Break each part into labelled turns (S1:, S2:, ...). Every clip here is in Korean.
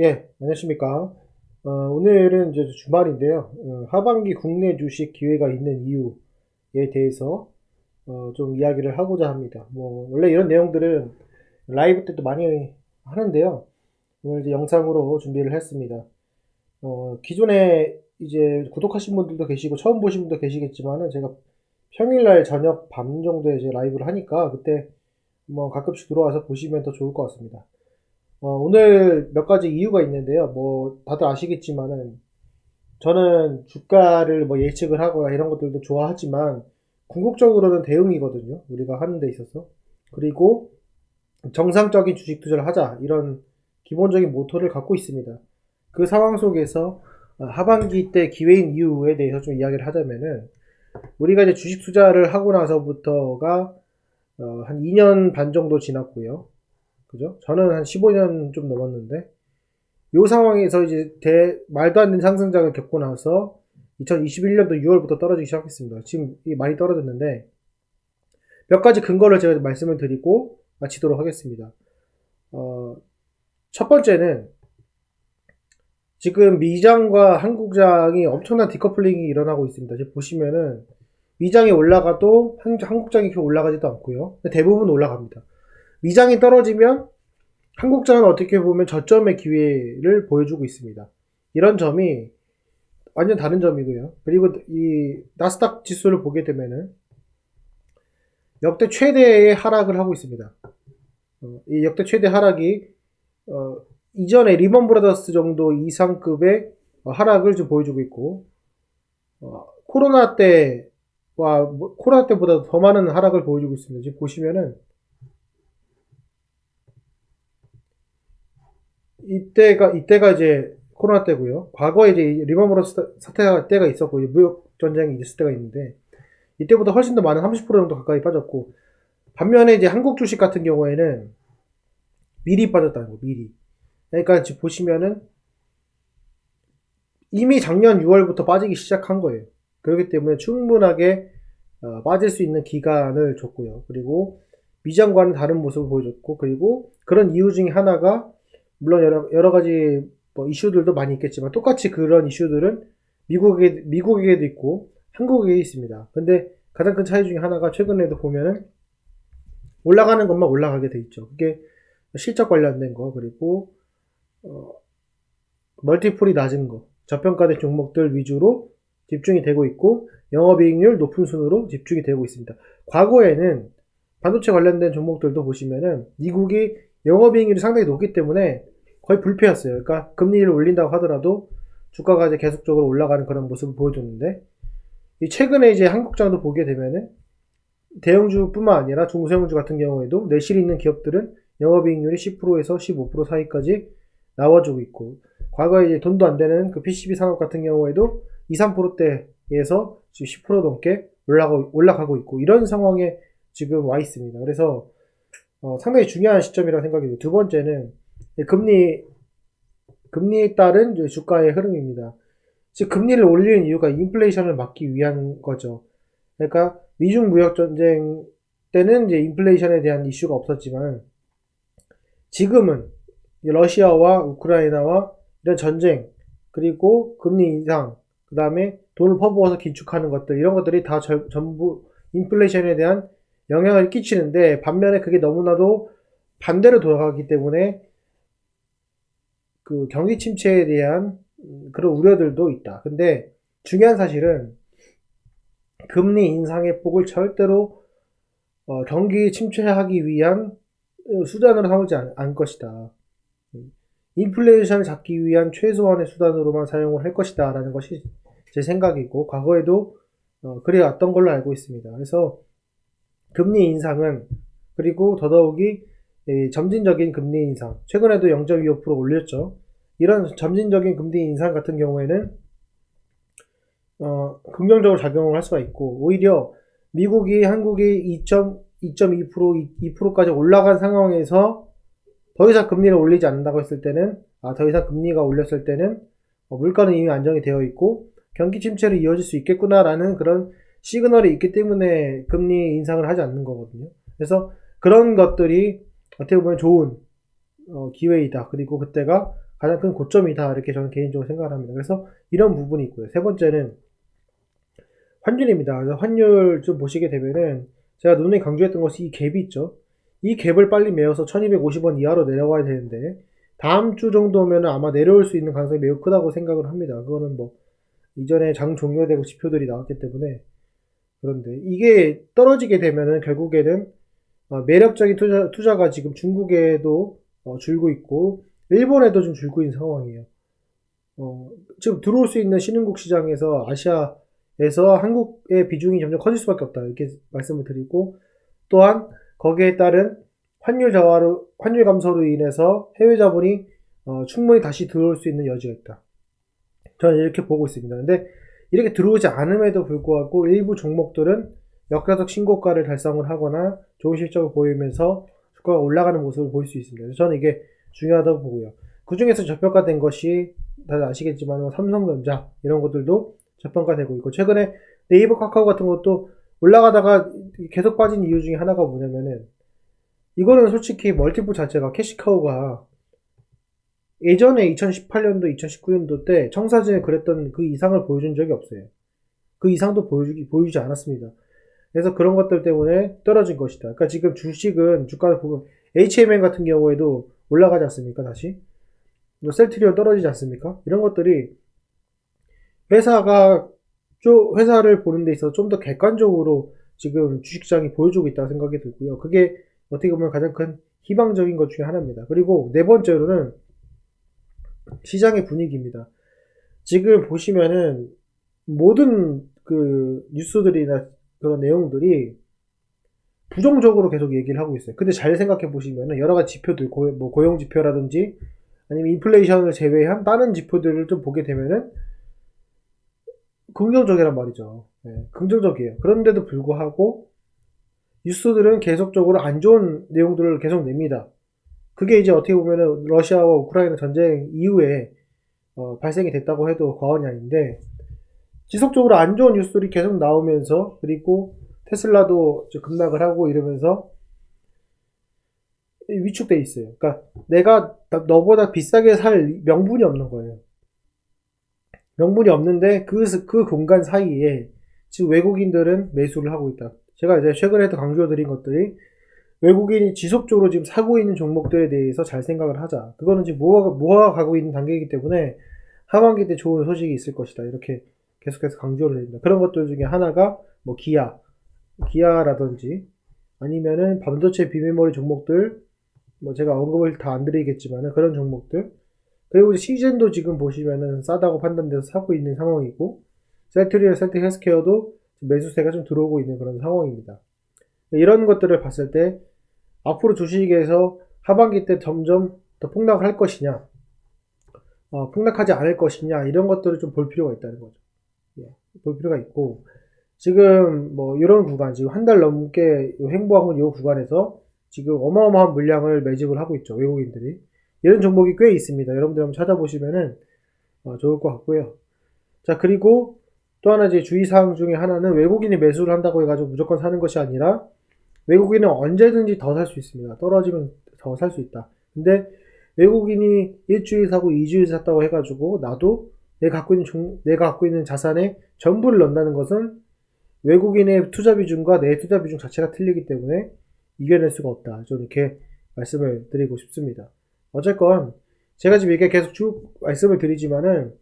S1: 예, 안녕하십니까. 어, 오늘은 이제 주말인데요. 어, 하반기 국내 주식 기회가 있는 이유에 대해서 어, 좀 이야기를 하고자 합니다. 뭐, 원래 이런 내용들은 라이브 때도 많이 하는데요. 오늘 이제 영상으로 준비를 했습니다. 어, 기존에 이제 구독하신 분들도 계시고 처음 보신 분도 계시겠지만은 제가 평일날 저녁 밤 정도에 이제 라이브를 하니까 그때 뭐 가끔씩 들어와서 보시면 더 좋을 것 같습니다. 어, 오늘 몇 가지 이유가 있는데요. 뭐, 다들 아시겠지만은, 저는 주가를 뭐 예측을 하거나 이런 것들도 좋아하지만, 궁극적으로는 대응이거든요. 우리가 하는 데 있어서. 그리고, 정상적인 주식 투자를 하자. 이런 기본적인 모토를 갖고 있습니다. 그 상황 속에서, 어, 하반기 때 기회인 이유에 대해서 좀 이야기를 하자면은, 우리가 이제 주식 투자를 하고 나서부터가, 어, 한 2년 반 정도 지났고요. 그죠? 저는 한 15년 좀 넘었는데, 요 상황에서 이제 대, 말도 안 되는 상승장을 겪고 나서 2021년도 6월부터 떨어지기 시작했습니다. 지금 이 많이 떨어졌는데, 몇 가지 근거를 제가 말씀을 드리고 마치도록 하겠습니다. 어, 첫 번째는 지금 미장과 한국장이 엄청난 디커플링이 일어나고 있습니다. 지금 보시면은 미장이 올라가도 한- 한국장이 올라가지도 않고요. 대부분 올라갑니다. 미장이 떨어지면 한국장은 어떻게 보면 저점의 기회를 보여주고 있습니다. 이런 점이 완전 다른 점이고요. 그리고 이 나스닥 지수를 보게 되면은 역대 최대의 하락을 하고 있습니다. 어, 이 역대 최대 하락이 어, 이전에 리먼 브라더스 정도 이상급의 어, 하락을 좀 보여주고 있고 어, 코로나 때와 뭐, 코로나 때보다 더 많은 하락을 보여주고 있습니다. 지금 보시면은 이때가 이때가 이제 코로나 때고요. 과거에 이제 리먼 브라더스 사태 때가 있었고 무역 전쟁이 있을 때가 있는데 이때보다 훨씬 더 많은 30% 정도 가까이 빠졌고 반면에 이제 한국 주식 같은 경우에는 미리 빠졌다는 거 미리. 그러니까 지금 보시면은 이미 작년 6월부터 빠지기 시작한 거예요. 그렇기 때문에 충분하게 어, 빠질 수 있는 기간을 줬고요. 그리고 미장과는 다른 모습을 보여줬고 그리고 그런 이유 중에 하나가 물론 여러, 여러 가지 뭐 이슈들도 많이 있겠지만 똑같이 그런 이슈들은 미국에 미국에도 있고 한국에 있습니다. 근데 가장 큰 차이 중에 하나가 최근에도 보면은 올라가는 것만 올라가게 돼 있죠. 그게 실적 관련된 거 그리고 어, 멀티플이 낮은 거 저평가된 종목들 위주로 집중이 되고 있고 영업이익률 높은 순으로 집중이 되고 있습니다. 과거에는 반도체 관련된 종목들도 보시면은 미국이 영업 이익률이 상당히 높기 때문에 거의 불패였어요. 그러니까 금리를 올린다고 하더라도 주가가 이제 계속적으로 올라가는 그런 모습을 보여줬는데 이 최근에 이제 한국장도 보게 되면은 대형주뿐만 아니라 중소형주 같은 경우에도 내실 있는 기업들은 영업이익률이 10%에서 15% 사이까지 나와주고 있고 과거에 이제 돈도 안 되는 그 PCB 산업 같은 경우에도 2, 3%대에서 지금 10% 넘게 올라가, 올라가고 있고 이런 상황에 지금 와 있습니다. 그래서 어, 상당히 중요한 시점이라고 생각이 들고 두 번째는 금리 금리에 따른 주가의 흐름입니다. 즉 금리를 올리는 이유가 인플레이션을 막기 위한 거죠. 그러니까 미중 무역 전쟁 때는 이제 인플레이션에 대한 이슈가 없었지만 지금은 러시아와 우크라이나와 이런 전쟁 그리고 금리 인상 그 다음에 돈을 퍼부어서 긴축하는 것들 이런 것들이 다 절- 전부 인플레이션에 대한 영향을 끼치는데 반면에 그게 너무나도 반대로 돌아가기 때문에 그 경기 침체에 대한 음, 그런 우려들도 있다. 근데 중요한 사실은 금리 인상의 폭을 절대로 어, 경기 침체하기 위한 어, 수단으로 삼지 않, 않을 것이다. 음, 인플레이션을 잡기 위한 최소한의 수단으로만 사용을 할 것이다. 라는 것이 제 생각이고, 과거에도 어, 그래왔던 걸로 알고 있습니다. 그래서 금리 인상은, 그리고 더더욱이 이 점진적인 금리 인상, 최근에도 0.25% 올렸죠. 이런 점진적인 금리 인상 같은 경우에는 어, 긍정적으로 작용을 할 수가 있고, 오히려 미국이 한국이 2.2% 2%까지 올라간 상황에서 더 이상 금리를 올리지 않는다고 했을 때는 아, 더 이상 금리가 올렸을 때는 어, 물가는 이미 안정이 되어 있고 경기 침체로 이어질 수 있겠구나라는 그런 시그널이 있기 때문에 금리 인상을 하지 않는 거거든요. 그래서 그런 것들이 어떻게 보면 좋은 어, 기회이다. 그리고 그때가 가장 큰 고점이다 이렇게 저는 개인적으로 생각을 합니다. 그래서 이런 부분이 있고요. 세 번째는 환율입니다. 환율 좀 보시게 되면은 제가 누누이 강조했던 것이 이 갭이 있죠. 이 갭을 빨리 메워서 1250원 이하로 내려가야 되는데 다음 주 정도면 아마 내려올 수 있는 가능성이 매우 크다고 생각을 합니다. 그거는 뭐 이전에 장 종료되고 지표들이 나왔기 때문에 그런데 이게 떨어지게 되면은 결국에는 어, 매력적인 투자, 투자가 지금 중국에도 어, 줄고 있고 일본에도 좀 줄고 있는 상황이에요. 어, 지금 들어올 수 있는 신흥국 시장에서 아시아에서 한국의 비중이 점점 커질 수밖에 없다 이렇게 말씀을 드리고 또한 거기에 따른 환율 저하로 환율 감소로 인해서 해외 자본이 어, 충분히 다시 들어올 수 있는 여지가 있다. 저는 이렇게 보고 있습니다. 근데 이렇게 들어오지 않음에도 불구하고 일부 종목들은 역사적 신고가를 달성을 하거나 좋은 실적을 보이면서 주가가 올라가는 모습을 볼 수 있습니다. 저는 이게 중요하다고 보고요. 그 중에서 저평가된 것이 다들 아시겠지만 뭐 삼성전자 이런 것들도 저평가되고 있고 최근에 네이버 카카오 같은 것도 올라가다가 계속 빠진 이유 중에 하나가 뭐냐면은 이거는 솔직히 멀티플 자체가 캐시카우가 예전에 2018년도, 2019년도 때 청사진에 그랬던 그 이상을 보여준 적이 없어요. 그 이상도 보여주기, 보여주지 않았습니다. 그래서 그런 것들 때문에 떨어진 것이다. 그러니까 지금 주식은 주가를 보면 HMN 같은 경우에도 올라가지 않습니까? 다시 뭐 셀트리온 떨어지지 않습니까? 이런 것들이 회사가 좀 회사를 보는 데 있어서 좀 더 객관적으로 지금 주식시장이 보여주고 있다고 생각이 들고요. 그게 어떻게 보면 가장 큰 희망적인 것 중에 하나입니다. 그리고 네 번째로는 시장의 분위기입니다. 지금 보시면은 모든 그 뉴스들이나 그런 내용들이 부정적으로 계속 얘기를 하고 있어요. 근데 잘 생각해 보시면은 여러 가지 지표들, 고, 뭐 고용 지표라든지 아니면 인플레이션을 제외한 다른 지표들을 좀 보게 되면은 긍정적이란 말이죠. 네, 긍정적이에요. 그런데도 불구하고 뉴스들은 계속적으로 안 좋은 내용들을 계속 냅니다. 그게 이제 어떻게 보면은 러시아와 우크라이나 전쟁 이후에 어, 발생이 됐다고 해도 과언이 아닌데 지속적으로 안 좋은 뉴스들이 계속 나오면서 그리고 테슬라도 급락을 하고 이러면서 위축돼 있어요. 그러니까 내가 너보다 비싸게 살 명분이 없는 거예요. 명분이 없는데 그, 그 공간 사이에 지금 외국인들은 매수를 하고 있다. 제가 이제 최근에도 강조드린 것들이 외국인이 지속적으로 지금 사고 있는 종목들에 대해서 잘 생각을 하자. 그거는 지금 모아, 모아가고 있는 단계이기 때문에 하반기 때 좋은 소식이 있을 것이다. 이렇게 계속해서 강조를 드립니다. 그런 것들 중에 하나가 뭐 기아, 기아라든지 아니면은 반도체 비메모리 종목들, 뭐 제가 언급을 다 안 드리겠지만은 그런 종목들, 그리고 시즌도 지금 보시면은 싸다고 판단돼서 사고 있는 상황이고, 셀트리얼, 셀트 헬스케어도 매수세가 좀 들어오고 있는 그런 상황입니다. 이런 것들을 봤을 때 앞으로 주식에서 하반기 때 점점 더 폭락할 것이냐, 어, 폭락하지 않을 것이냐 이런 것들을 좀 볼 필요가 있다는 거죠. 예, 볼 필요가 있고 지금 뭐 이런 구간 지금 한 달 넘게 행보하고 이 구간에서 지금 어마어마한 물량을 매집을 하고 있죠 외국인들이 이런 종목이 꽤 있습니다. 여러분들 한번 찾아보시면은 어, 좋을 것 같고요. 자 그리고 또 하나 이제 주의사항 중에 하나는 외국인이 매수를 한다고 해가지고 무조건 사는 것이 아니라 외국인은 언제든지 더 살 수 있습니다. 떨어지면 더 살 수 있다. 근데 외국인이 일주일 사고 2주일 샀다고 해가지고 나도 내가 갖고 있는 종, 내가 갖고 있는 자산의 전부를 넣는다는 것은 외국인의 투자 비중과 내 투자 비중 자체가 틀리기 때문에 이겨낼 수가 없다. 저는 이렇게 말씀을 드리고 싶습니다. 어쨌건 제가 지금 이렇게 계속 쭉 말씀을 드리지만은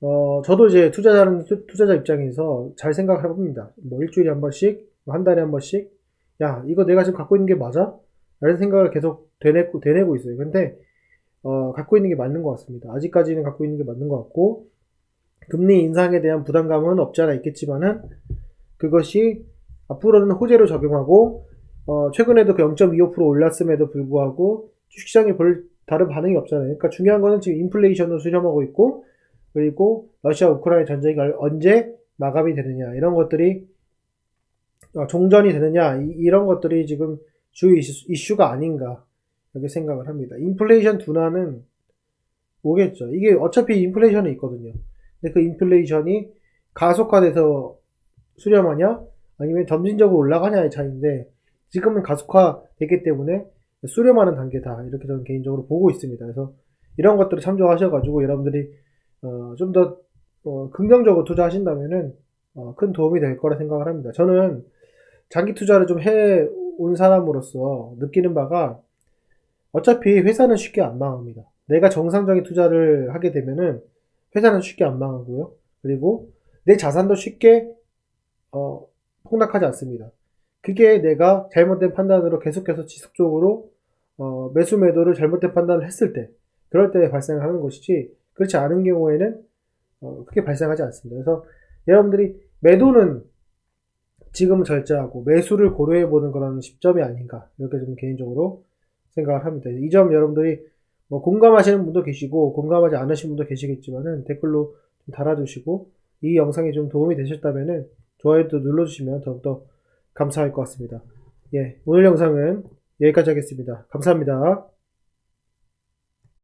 S1: 어 저도 이제 투자자는 투자자 입장에서 잘 생각을 해봅니다. 뭐 일주일에 한 번씩, 뭐한 달에 한 번씩, 야 이거 내가 지금 갖고 있는 게 맞아? 라는 생각을 계속 되내고 되내고 있어요. 근데 어, 갖고 있는 게 맞는 것 같습니다. 아직까지는 갖고 있는 게 맞는 것 같고, 금리 인상에 대한 부담감은 없지 않아 있겠지만은, 그것이 앞으로는 호재로 적용하고, 어, 최근에도 그 0.25% 올랐음에도 불구하고, 주식시장에 별 다른 반응이 없잖아요. 그러니까 중요한 거는 지금 인플레이션을 수렴하고 있고, 그리고 러시아 우크라이나 전쟁이 언제 마감이 되느냐, 이런 것들이, 어, 종전이 되느냐, 이, 런 것들이 지금 주요 이슈, 이슈가 아닌가, 이렇게 생각을 합니다. 인플레이션 둔화는 오겠죠. 이게 어차피 인플레이션이 있거든요. 근데 그 인플레이션이 가속화돼서 수렴하냐 아니면 점진적으로 올라가냐의 차이인데 지금은 가속화되기 때문에 수렴하는 단계다 이렇게 저는 개인적으로 보고 있습니다. 그래서 이런 것들을 참조하셔가지고 여러분들이 어, 좀더 어, 긍정적으로 투자하신다면은 어, 큰 도움이 될 거라 생각을 합니다. 저는 장기 투자를 좀 해 온 사람으로서 느끼는 바가 어차피 회사는 쉽게 안 망합니다. 내가 정상적인 투자를 하게 되면은 회사는 쉽게 안 망하고요. 그리고 내 자산도 쉽게 어, 폭락하지 않습니다. 그게 내가 잘못된 판단으로 계속해서 지속적으로 어, 매수 매도를 잘못된 판단을 했을 때 그럴 때 발생하는 것이지 그렇지 않은 경우에는 어, 크게 발생하지 않습니다. 그래서 여러분들이 매도는 지금 절제하고 매수를 고려해 보는 그런 시점이 아닌가 이렇게 좀 개인적으로 생각을 합니다. 이 점 여러분들이 뭐 공감하시는 분도 계시고 공감하지 않으신 분도 계시겠지만은 댓글로 좀 달아주시고 이 영상이 좀 도움이 되셨다면은 좋아요도 눌러주시면 더욱더 감사할 것 같습니다. 예, 오늘 영상은 여기까지 하겠습니다. 감사합니다.